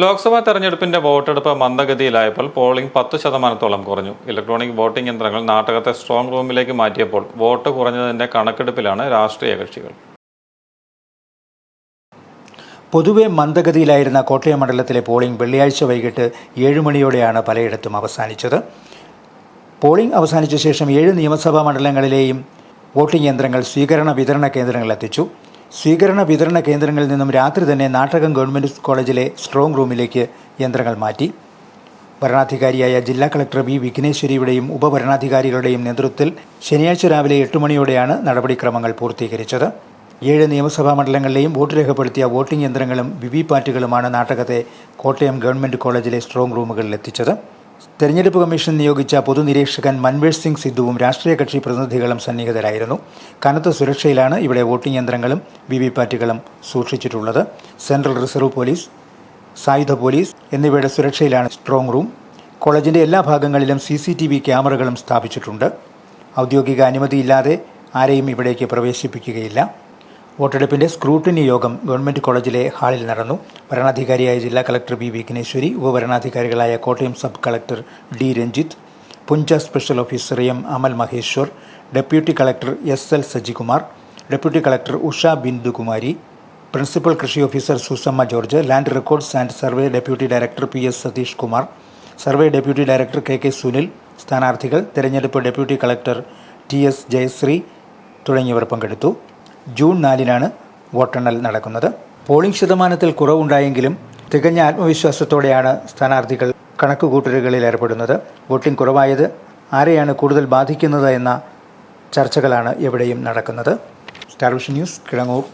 ലോക്സഭാ തെരഞ്ഞെടുപ്പിന്റെ വോട്ടെടുപ്പ് മന്ദഗതിയിലായപ്പോൾ പോളിംഗ് പത്ത് ശതമാനത്തോളം കുറഞ്ഞു. ഇലക്ട്രോണിക് വോട്ടിംഗ് യന്ത്രങ്ങൾ നാടകത്തെ സ്ട്രോങ് റൂമിലേക്ക് മാറ്റിയപ്പോൾ വോട്ട് കുറഞ്ഞതിന്റെ കണക്കെടുപ്പിലാണ് രാഷ്ട്രീയ കക്ഷികൾ. പൊതുവെ മന്ദഗതിയിലായിരുന്ന കോട്ടയം മണ്ഡലത്തിലെ പോളിംഗ് വെള്ളിയാഴ്ച വൈകിട്ട് ഏഴ് മണിയോടെയാണ് പലയിടത്തും അവസാനിച്ചത്. പോളിംഗ് അവസാനിച്ച ശേഷം ഏഴ് നിയമസഭാ മണ്ഡലങ്ങളിലെയും വോട്ടിംഗ് യന്ത്രങ്ങൾ സ്വീകരണ വിതരണ കേന്ദ്രങ്ങളിലെത്തിച്ചു. സ്വീകരണ വിതരണ കേന്ദ്രങ്ങളിൽ നിന്നും രാത്രി തന്നെ നാട്ടകം ഗവൺമെന്റ് കോളേജിലെ സ്ട്രോങ് റൂമിലേക്ക് യന്ത്രങ്ങൾ മാറ്റി. ഭരണാധികാരിയായ ജില്ലാ കളക്ടർ വി വിഘ്നേശ്വരിയുടെയും ഉപഭരണാധികാരികളുടെയും നേതൃത്വത്തിൽ ശനിയാഴ്ച രാവിലെ എട്ട് മണിയോടെയാണ് നടപടിക്രമങ്ങൾ പൂർത്തീകരിച്ചത്. ഏഴ് നിയമസഭാ മണ്ഡലങ്ങളിലെയും വോട്ട് രേഖപ്പെടുത്തിയ വോട്ടിംഗ് യന്ത്രങ്ങളും വിവിപാറ്റുകളുമാണ് നാട്ടകത്തെ കോട്ടയം ഗവൺമെന്റ് കോളേജിലെ സ്ട്രോങ് റൂമുകളിൽ എത്തിച്ചത് തെരഞ്ഞെടുപ്പ് കമ്മീഷൻ നിയോഗിച്ച പൊതുനിരീക്ഷകൻ മൻവേഷ് സിംഗ് സിദ്ധുവും രാഷ്ട്രീയ കക്ഷി പ്രതിനിധികളും സന്നിഹിതരായിരുന്നു. കനത്ത സുരക്ഷയിലാണ് ഇവിടെ വോട്ടിംഗ് യന്ത്രങ്ങളും വി വി പാറ്റുകളും സൂക്ഷിച്ചിട്ടുള്ളത്. സെൻട്രൽ റിസർവ് പോലീസ് സായുധ പോലീസ് എന്നിവയുടെ സുരക്ഷയിലാണ് സ്ട്രോങ് റൂം. കോളേജിന്റെ എല്ലാ ഭാഗങ്ങളിലും സി സി ടി വി ക്യാമറകളും സ്ഥാപിച്ചിട്ടുണ്ട്. ഔദ്യോഗിക അനുമതിയില്ലാതെ ആരെയും ഇവിടേക്ക് പ്രവേശിപ്പിക്കുകയില്ല. വോട്ടെടുപ്പിന്റെ സ്ക്രൂട്ടിനി യോഗം ഗവൺമെന്റ് കോളേജിലെ ഹാളിൽ നടന്നു. ഭരണാധികാരിയായ ജില്ലാ collector B Vigneshwari ഉപഭരണാധികാരികളായ Kottayam sub collector D Ranjith Puncha special officer M Amal Maheshwar deputy collector S L Sajikumar deputy collector Usha Bindukumari principal കൃഷി officer Susamma George land records and survey deputy director P S Satheesh Kumar survey deputy director K K Sunil സ്ഥാനാർത്ഥികൾ തെരഞ്ഞെടുപ്പ് deputy collector T S Jayashree തുടങ്ങിയവർ പങ്കെടുത്തു. June നാലിനാണ് വോട്ടെണ്ണൽ നടക്കുന്നത്. Polling ശതമാനത്തിൽ കുറവുണ്ടായെങ്കിലും തികഞ്ഞ ആത്മവിശ്വാസത്തോടെയാണ് സ്ഥാനാർത്ഥികൾ കണക്കുകൂട്ടലുകളിൽ ഏർപ്പെടുന്നത്. വോട്ടിംഗ് കുറവായത് ആരെയാണ് കൂടുതൽ ബാധിക്കുന്നത് എന്ന ചർച്ചകളാണ് എവിടെയും നടക്കുന്നത്. Star vision news Kidangoor.